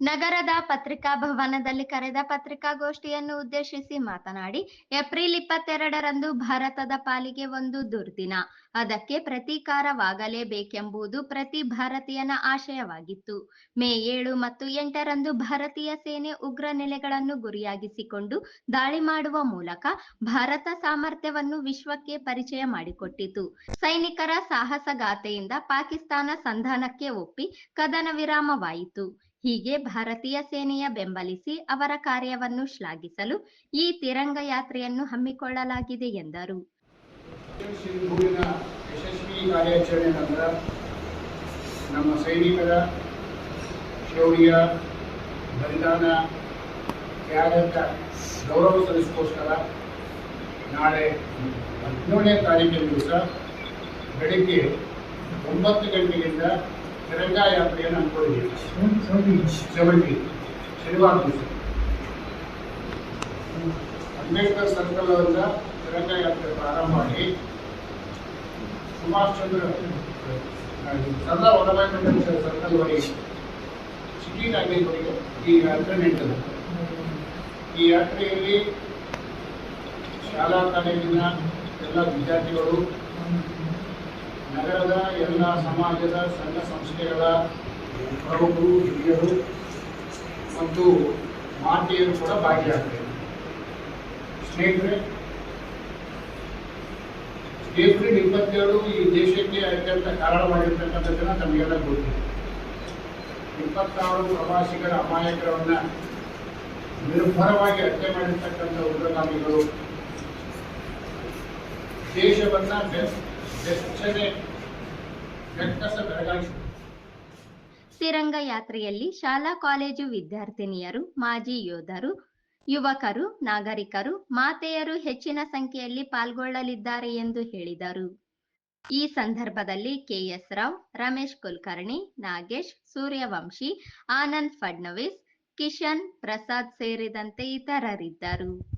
ನಗರದ ಪತ್ರಿಕಾ ಭವನದಲ್ಲಿ ಕರೆದ ಪತ್ರಿಕಾಗೋಷ್ಠಿಯನ್ನು ಉದ್ದೇಶಿಸಿ ಮಾತನಾಡಿ, ಏಪ್ರಿಲ್ ಇಪ್ಪತ್ತೆರಡರಂದು ಭಾರತದ ಪಾಲಿಗೆ ಒಂದು ದುರ್ದಿನ. ಅದಕ್ಕೆ ಪ್ರತೀಕಾರವಾಗಲೇಬೇಕೆಂಬುದು ಪ್ರತಿ ಭಾರತೀಯನ ಆಶಯವಾಗಿತ್ತು. ಮೇ ಏಳು ಮತ್ತು ಎಂಟರಂದು ಭಾರತೀಯ ಸೇನೆ ಉಗ್ರ ನೆಲೆಗಳನ್ನು ಗುರಿಯಾಗಿಸಿಕೊಂಡು ದಾಳಿ ಮಾಡುವ ಮೂಲಕ ಭಾರತ ಸಾಮರ್ಥ್ಯವನ್ನು ವಿಶ್ವಕ್ಕೆ ಪರಿಚಯ ಮಾಡಿಕೊಟ್ಟಿತು. ಸೈನಿಕರ ಸಾಹಸಗಾಥೆಯಿಂದ ಪಾಕಿಸ್ತಾನ ಸಂಧಾನಕ್ಕೆ ಒಪ್ಪಿ ಕದನ ವಿರಾಮವಾಯಿತು. ಹೀಗೆ ಭಾರತೀಯ ಸೇನೆಯ ಬೆಂಬಲಿಸಿ ಅವರ ಕಾರ್ಯವನ್ನು ಶ್ಲಾಘಿಸಲು ಈ ತಿರಂಗ ಯಾತ್ರೆಯನ್ನು ಹಮ್ಮಿಕೊಳ್ಳಲಾಗಿದೆ ಎಂದರು. ಯಶಸ್ವಿ ಕಾರ್ಯಾಚರಣೆ ನಂತರ ನಮ್ಮ ಸೈನಿಕರ ಶೌರ್ಯ, ಬಲಿದಾನ ತ್ಯಾಗದ ಗೌರವ ಸಲ್ಲಿಸೋಸ್ಕರ ನಾಳೆ ಹದಿನೇಳನೇ ತಾರೀಕಿನ ದಿವಸ ಬೆಳಿಗ್ಗೆ ಒಂಬತ್ತು ಗಂಟೆಗಿಂತ ತಿರಂಗ ಯಾತ್ರೆಯನ್ನು ಅನ್ಕೊಂಡಿದ್ದೀವಿ ಸೆವೆಂಟಿ ಶನಿವಾರ ದಿವಸ. ಅಂಬೇಡ್ಕರ್ ಸರ್ಕಲ್ ಅವರಿಂದ ತಿರಂಗ ಯಾತ್ರೆ ಪ್ರಾರಂಭ ಮಾಡಿ ಸುಭಾಷ್ ಚಂದ್ರ ಸರ್ದಾರ್ ವಲ್ಲಭಾಯ್ ಪಟೇಲ್ ಸರ್ಕಲ್ವರೆಗೆ ಸಿಟಿ ಟಾಕೀಸ್ವರೆಗೆ ಈ ಯಾತ್ರೆ ನಡೀತದೆ ಈ ಯಾತ್ರೆಯಲ್ಲಿ ಶಾಲಾ ಕಾಲೇಜಿನ ಎಲ್ಲ ವಿದ್ಯಾರ್ಥಿಗಳು ನಗರದ ಎಲ್ಲ ಸಮಾಜದ ಸಂಘ ಸಂಸ್ಥೆಗಳ ಪ್ರಮುಖರು, ಹಿರಿಯರು ಮತ್ತು ಮಾತೆಯರು ಕೂಡ ಭಾಗಿಯಾಗ್ತಾರೆ. ಸ್ನೇಹಿತರೆ, ಏಪ್ರಿಲ್ ಇಪ್ಪತ್ತೇಳು ಈ ದೇಶಕ್ಕೆ ಅತ್ಯಂತ ಕಾರಣವಾಗಿರ್ತಕ್ಕಂಥ ದಿನ ತಮಗೆಲ್ಲ ಗೊತ್ತಿದೆ ಇಪ್ಪತ್ತಾರು ಪ್ರವಾಸಿಗರ ಅಮಾಯಕರವನ್ನ ನಿರ್ಭರವಾಗಿ ಹತ್ಯೆ ಮಾಡಿರ್ತಕ್ಕಂಥ ಉಗ್ರಗಾಮಿಗಳು ದೇಶವನ್ನ ಬೆಸ್ ತಿರಂಗ ಯಾತ್ರೆಯಲ್ಲಿ ಶಾಲಾ ಕಾಲೇಜು ವಿದ್ಯಾರ್ಥಿನಿಯರು, ಮಾಜಿ ಯೋಧರು, ಯುವಕರು, ನಾಗರಿಕರು, ಮಾತೆಯರು ಹೆಚ್ಚಿನ ಸಂಖ್ಯೆಯಲ್ಲಿ ಪಾಲ್ಗೊಳ್ಳಲಿದ್ದಾರೆ ಎಂದು ಹೇಳಿದರು. ಈ ಸಂದರ್ಭದಲ್ಲಿ ಕೆಎಸ್ ರಾವ್, ರಮೇಶ್ ಕುಲಕರ್ಣಿ, ನಾಗೇಶ್, ಸೂರ್ಯವಂಶಿ, ಆನಂದ್ ಫಡ್ನವೀಸ್, ಕಿಶನ್ ಪ್ರಸಾದ್ ಸೇರಿದಂತೆ ಇತರರಿದ್ದರು.